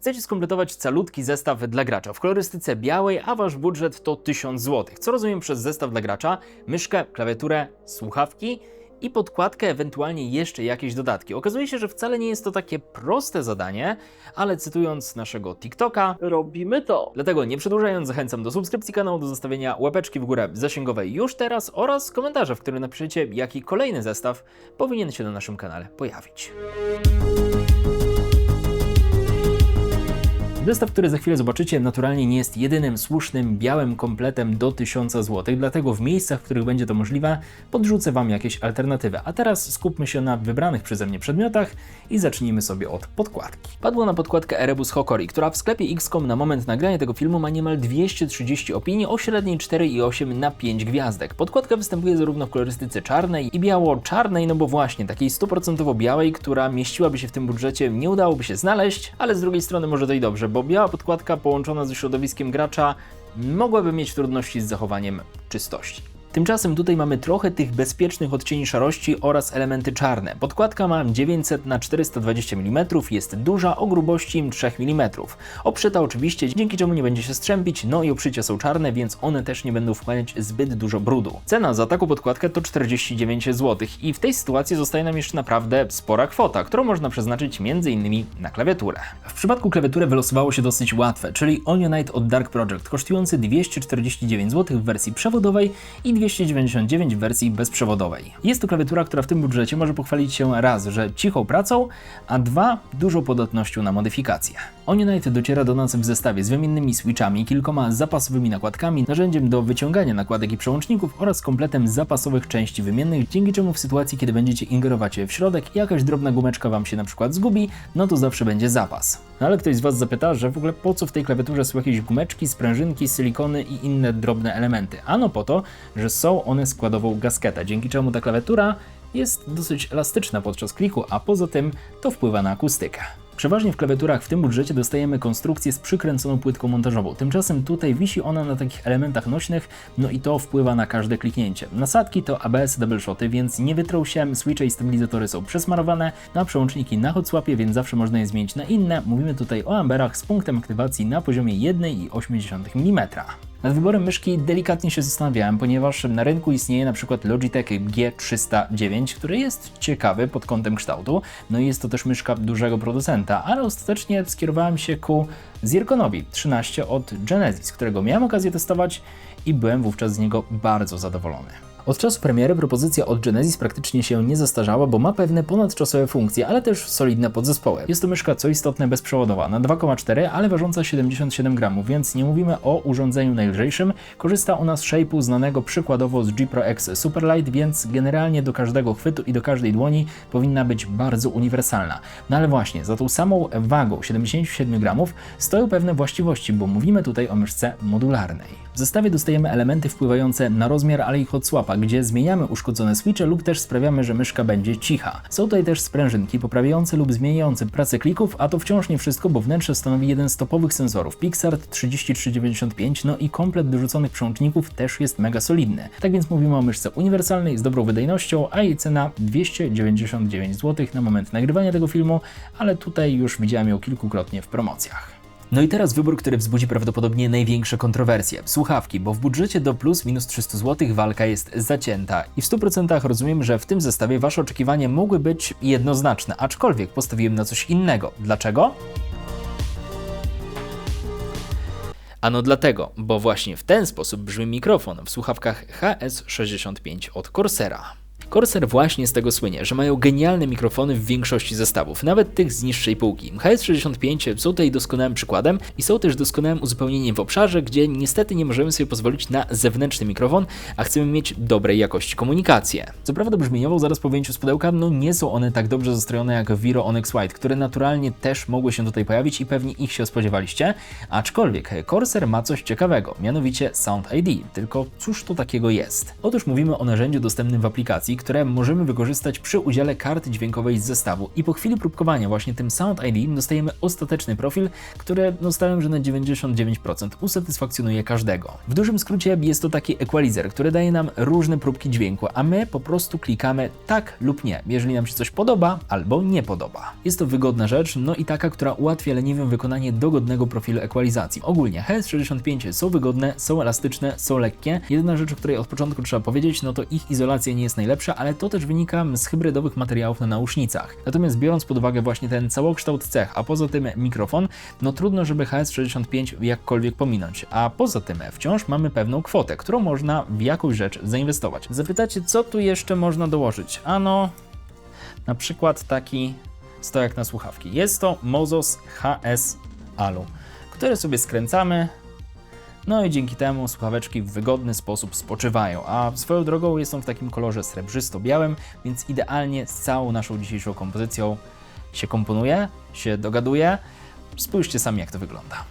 Chcecie skompletować calutki zestaw dla gracza w kolorystyce białej, a wasz budżet to 1000 zł. Co rozumiem przez zestaw dla gracza? Myszkę, klawiaturę, słuchawki i podkładkę, ewentualnie jeszcze jakieś dodatki. Okazuje się, że wcale nie jest to takie proste zadanie, ale cytując naszego TikToka, Robimy to. Dlatego nie przedłużając, zachęcam do subskrypcji kanału, do zostawienia łapeczki w górę zasięgowej już teraz oraz komentarza, w którym napiszecie, jaki kolejny zestaw powinien się na naszym kanale pojawić. Zestaw, który za chwilę zobaczycie, naturalnie nie jest jedynym słusznym białym kompletem do 1000 zł, dlatego w miejscach, w których będzie to możliwe, podrzucę Wam jakieś alternatywy. A teraz skupmy się na wybranych przeze mnie przedmiotach i zacznijmy sobie od podkładki. Padło na podkładkę Erebus Hokori, która w sklepie XCOM na moment nagrania tego filmu ma niemal 230 opinii o średniej 4,8 na 5 gwiazdek. Podkładka występuje zarówno w kolorystyce czarnej i biało-czarnej, no bo właśnie takiej 100% białej, która mieściłaby się w tym budżecie, nie udałoby się znaleźć, ale z drugiej strony może to i dobrze, bo biała podkładka połączona ze środowiskiem gracza mogłaby mieć trudności z zachowaniem czystości. Tymczasem tutaj mamy trochę tych bezpiecznych odcieni szarości oraz elementy czarne. Podkładka ma 900 na 420 mm, jest duża, o grubości 3 mm. Obszyta oczywiście, dzięki czemu nie będzie się strzępić, no i obszycia są czarne, więc one też nie będą wchłaniać zbyt dużo brudu. Cena za taką podkładkę to 49 zł i w tej sytuacji zostaje nam jeszcze naprawdę spora kwota, którą można przeznaczyć m.in. na klawiaturę. W przypadku klawiatury wylosowało się dosyć łatwe, czyli Onionite od Dark Project, kosztujący 249 zł w wersji przewodowej i 299 w wersji bezprzewodowej. Jest to klawiatura, która w tym budżecie może pochwalić się raz, że cichą pracą, a dwa, dużą podatnością na modyfikacje. Onionite dociera do nas w zestawie z wymiennymi switchami, kilkoma zapasowymi nakładkami, narzędziem do wyciągania nakładek i przełączników oraz kompletem zapasowych części wymiennych, dzięki czemu w sytuacji, kiedy będziecie ingerować w środek i jakaś drobna gumeczka Wam się na przykład zgubi, no to zawsze będzie zapas. No ale ktoś z Was zapyta, że w ogóle po co w tej klawiaturze są jakieś gumeczki, sprężynki, silikony i inne drobne elementy? Ano po to, że są one składową gasketa, dzięki czemu ta klawiatura jest dosyć elastyczna podczas kliku, a poza tym to wpływa na akustykę. Przeważnie w klawiaturach w tym budżecie dostajemy konstrukcję z przykręconą płytką montażową. Tymczasem tutaj wisi ona na takich elementach nośnych, no i to wpływa na każde kliknięcie. Nasadki to ABS double shoty, więc nie wytrą się, switche i stabilizatory są przesmarowane, na przełączniki na hot swapie, więc zawsze można je zmienić na inne. Mówimy tutaj o amberach z punktem aktywacji na poziomie 1,8 mm. Nad wyborem myszki delikatnie się zastanawiałem, ponieważ na rynku istnieje na przykład Logitech G309, który jest ciekawy pod kątem kształtu, no i jest to też myszka dużego producenta, ale ostatecznie skierowałem się ku Zirconowi 13 od Genesis, którego miałem okazję testować i byłem wówczas z niego bardzo zadowolony. Od czasu premiery propozycja od Genesis praktycznie się nie zastarzała, bo ma pewne ponadczasowe funkcje, ale też solidne podzespoły. Jest to myszka co istotne bezprzewodowa na 2,4, ale ważąca 77 gramów, więc nie mówimy o urządzeniu najlżejszym. Korzysta ona z shape'u znanego przykładowo z G Pro X Superlight, więc generalnie do każdego chwytu i do każdej dłoni powinna być bardzo uniwersalna. No ale właśnie, za tą samą wagą 77 gramów stoją pewne właściwości, bo mówimy tutaj o myszce modularnej. W zestawie dostajemy elementy wpływające na rozmiar, ale i hot swapa, gdzie zmieniamy uszkodzone switche lub też sprawiamy, że myszka będzie cicha. Są tutaj też sprężynki poprawiające lub zmieniające pracę klików, a to wciąż nie wszystko, bo wnętrze stanowi jeden z topowych sensorów Pixart 3395, no i komplet dorzuconych przełączników też jest mega solidny. Tak więc mówimy o myszce uniwersalnej z dobrą wydajnością, a jej cena 299 zł na moment nagrywania tego filmu, ale tutaj już widziałem ją kilkukrotnie w promocjach. No i teraz wybór, który wzbudzi prawdopodobnie największe kontrowersje. Słuchawki, bo w budżecie do plus minus 300 zł walka jest zacięta. I w 100% rozumiem, że w tym zestawie Wasze oczekiwania mogły być jednoznaczne, aczkolwiek postawiłem na coś innego. Dlaczego? Ano dlatego, bo właśnie w ten sposób brzmi mikrofon w słuchawkach HS65 od Corsera. Corsair właśnie z tego słynie, że mają genialne mikrofony w większości zestawów, nawet tych z niższej półki. HS65 są tutaj doskonałym przykładem i są też doskonałym uzupełnieniem w obszarze, gdzie niestety nie możemy sobie pozwolić na zewnętrzny mikrofon, a chcemy mieć dobrej jakości komunikację. Co prawda brzmieniowo zaraz po wyjęciu z pudełka, no nie są one tak dobrze zastrojone jak Viro Onyx White, które naturalnie też mogły się tutaj pojawić i pewnie ich się spodziewaliście, aczkolwiek Corsair ma coś ciekawego, mianowicie Sound ID, tylko cóż to takiego jest? Otóż mówimy o narzędziu dostępnym w aplikacji, które możemy wykorzystać przy udziale karty dźwiękowej z zestawu. I po chwili próbkowania właśnie tym Sound ID dostajemy ostateczny profil, który no stawiam, że na 99% usatysfakcjonuje każdego. W dużym skrócie jest to taki equalizer, który daje nam różne próbki dźwięku, a my po prostu klikamy tak lub nie, jeżeli nam się coś podoba albo nie podoba. Jest to wygodna rzecz, no i taka, która ułatwia leniwym wykonanie dogodnego profilu ekwalizacji. Ogólnie HS65 są wygodne, są elastyczne, są lekkie. Jedyna rzecz, o której od początku trzeba powiedzieć, no to ich izolacja nie jest najlepsza, ale to też wynika z hybrydowych materiałów na nausznicach. Natomiast biorąc pod uwagę właśnie ten całokształt cech, a poza tym mikrofon, no trudno, żeby HS65 jakkolwiek pominąć. A poza tym wciąż mamy pewną kwotę, którą można w jakąś rzecz zainwestować. Zapytacie, co tu jeszcze można dołożyć? Ano, na przykład taki stojak na słuchawki. Jest to Mozos HS Alu, który sobie skręcamy, no i dzięki temu słuchaweczki w wygodny sposób spoczywają, a swoją drogą jest on w takim kolorze srebrzysto-białym, więc idealnie z całą naszą dzisiejszą kompozycją się komponuje, się dogaduje. Spójrzcie sami jak to wygląda.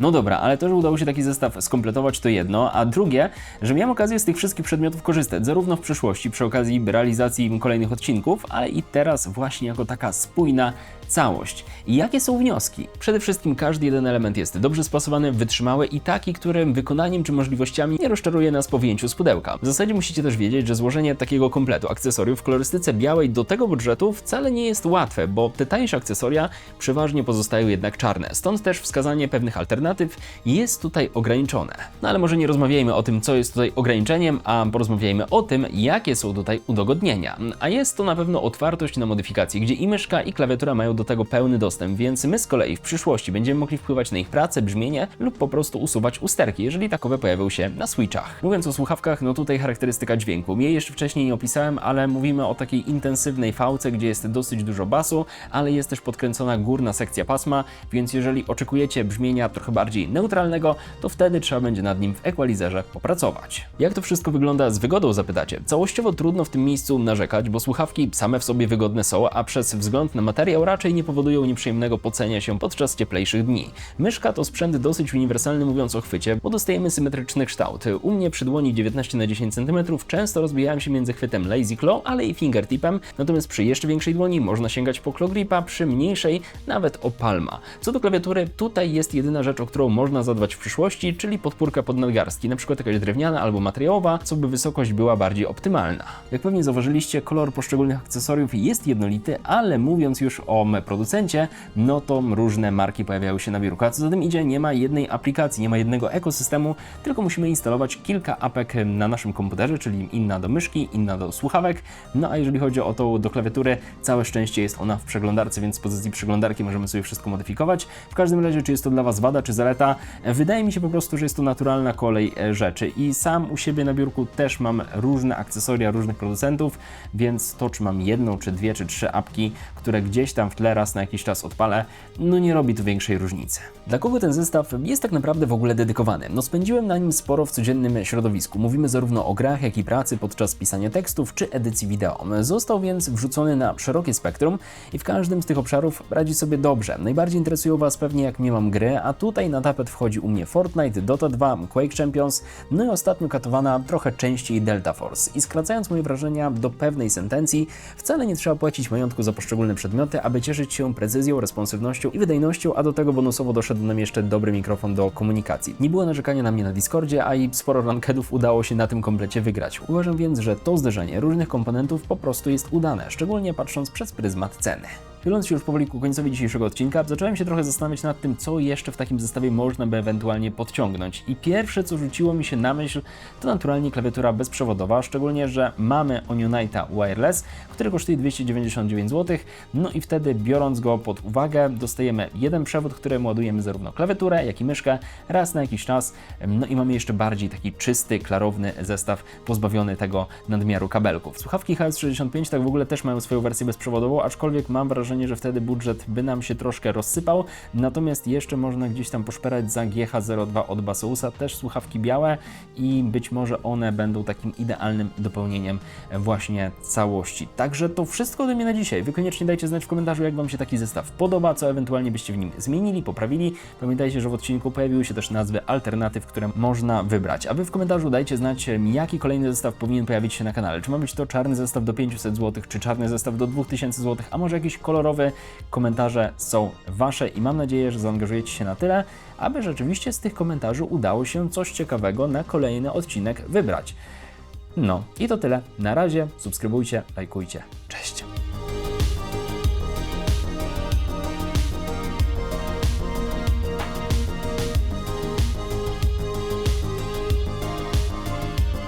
No dobra, ale to, że udało się taki zestaw skompletować, to jedno, a drugie, że miałem okazję z tych wszystkich przedmiotów korzystać, zarówno w przeszłości przy okazji realizacji kolejnych odcinków, ale i teraz właśnie jako taka spójna całość. I jakie są wnioski? Przede wszystkim każdy jeden element jest dobrze spasowany, wytrzymały i taki, którym wykonaniem czy możliwościami nie rozczaruje nas po wyjęciu z pudełka. W zasadzie musicie też wiedzieć, że złożenie takiego kompletu akcesoriów w kolorystyce białej do tego budżetu wcale nie jest łatwe, bo te tańsze akcesoria przeważnie pozostają jednak czarne. Stąd też wskazanie pewnych alternatyw jest tutaj ograniczone. No ale może nie rozmawiajmy o tym, co jest tutaj ograniczeniem, a porozmawiajmy o tym, jakie są tutaj udogodnienia. A jest to na pewno otwartość na modyfikacje, gdzie i myszka i klawiatura mają do tego pełny dostęp, więc my z kolei w przyszłości będziemy mogli wpływać na ich pracę, brzmienie lub po prostu usuwać usterki, jeżeli takowe pojawią się na switchach. Mówiąc o słuchawkach, no tutaj charakterystyka dźwięku. Jej jeszcze wcześniej nie opisałem, ale mówimy o takiej intensywnej fałce, gdzie jest dosyć dużo basu, ale jest też podkręcona górna sekcja pasma, więc jeżeli oczekujecie brzmienia trochę bardziej neutralnego, to wtedy trzeba będzie nad nim w equalizerze popracować. Jak to wszystko wygląda z wygodą, zapytacie? Całościowo trudno w tym miejscu narzekać, bo słuchawki same w sobie wygodne są, a przez wzgląd na materiał raczej nie powodują nieprzyjemnego pocenia się podczas cieplejszych dni. Myszka to sprzęt dosyć uniwersalny mówiąc o chwycie, bo dostajemy symetryczny kształt. U mnie przy dłoni 19 na 10 cm często rozbijałem się między chwytem Lazy Claw, ale i fingertipem, natomiast przy jeszcze większej dłoni można sięgać po claw gripa, przy mniejszej nawet o palma. Co do klawiatury, tutaj jest jedyna rzecz, o którą można zadbać w przyszłości, czyli podpórka pod nadgarstki, na przykład jakaś drewniana albo materiałowa, co by wysokość była bardziej optymalna. Jak pewnie zauważyliście, kolor poszczególnych akcesoriów jest jednolity, ale mówiąc już o producencie, no to różne marki pojawiały się na biurku. A co za tym idzie, nie ma jednej aplikacji, nie ma jednego ekosystemu, tylko musimy instalować kilka apek na naszym komputerze, czyli inna do myszki, inna do słuchawek. No a jeżeli chodzi o tą do klawiatury, całe szczęście jest ona w przeglądarce, więc z pozycji przeglądarki możemy sobie wszystko modyfikować. W każdym razie, czy jest to dla Was wada, czy zaleta, wydaje mi się po prostu, że jest to naturalna kolej e, rzeczy. I sam u siebie na biurku też mam różne akcesoria różnych producentów, więc to, czy mam jedną, czy dwie, czy trzy apki, które gdzieś tam w tle raz na jakiś czas odpalę, no nie robi to większej różnicy. Dla kogo ten zestaw jest tak naprawdę w ogóle dedykowany? No spędziłem na nim sporo w codziennym środowisku. Mówimy zarówno o grach, jak i pracy podczas pisania tekstów czy edycji wideo. Został więc wrzucony na szerokie spektrum i w każdym z tych obszarów radzi sobie dobrze. Najbardziej interesują Was pewnie jak nie mam gry, a tutaj na tapet wchodzi u mnie Fortnite, Dota 2, Quake Champions, no i ostatnio katowana trochę częściej Delta Force. I skracając moje wrażenia do pewnej sentencji, wcale nie trzeba płacić majątku za poszczególne przedmioty, aby cieszyć się precyzją, responsywnością i wydajnością, a do tego bonusowo doszedł nam jeszcze dobry mikrofon do komunikacji. Nie było narzekania na mnie na Discordzie, a i sporo rankedów udało się na tym komplecie wygrać. Uważam więc, że to zderzenie różnych komponentów po prostu jest udane, szczególnie patrząc przez pryzmat ceny. Chyląc się już powoli ku końcowi dzisiejszego odcinka, zacząłem się trochę zastanawiać nad tym, co jeszcze w takim zestawie można by ewentualnie podciągnąć. I pierwsze, co rzuciło mi się na myśl, to naturalnie klawiatura bezprzewodowa, szczególnie, że mamy Onionite'a Wireless, który kosztuje 299 zł. No i wtedy, biorąc go pod uwagę, dostajemy jeden przewód, którym ładujemy zarówno klawiaturę, jak i myszkę raz na jakiś czas. No i mamy jeszcze bardziej taki czysty, klarowny zestaw, pozbawiony tego nadmiaru kabelków. Słuchawki HS65 tak w ogóle też mają swoją wersję bezprzewodową, aczkolwiek mam wrażenie, wrażenie, że wtedy budżet by nam się troszkę rozsypał, natomiast jeszcze można gdzieś tam poszperać za GH02 od Basousa, też słuchawki białe i być może one będą takim idealnym dopełnieniem właśnie całości. Także to wszystko ode mnie na dzisiaj. Wy koniecznie dajcie znać w komentarzu, jak Wam się taki zestaw podoba, co ewentualnie byście w nim zmienili, poprawili. Pamiętajcie, że w odcinku pojawiły się też nazwy alternatyw, które można wybrać. A Wy w komentarzu dajcie znać, jaki kolejny zestaw powinien pojawić się na kanale. Czy ma być to czarny zestaw do 500 zł, czy czarny zestaw do 2000 zł, a może jakiś kolorowy? Komentarze są Wasze i mam nadzieję, że zaangażujecie się na tyle, aby rzeczywiście z tych komentarzy udało się coś ciekawego na kolejny odcinek wybrać. No i to tyle. Na razie subskrybujcie, lajkujcie. Cześć!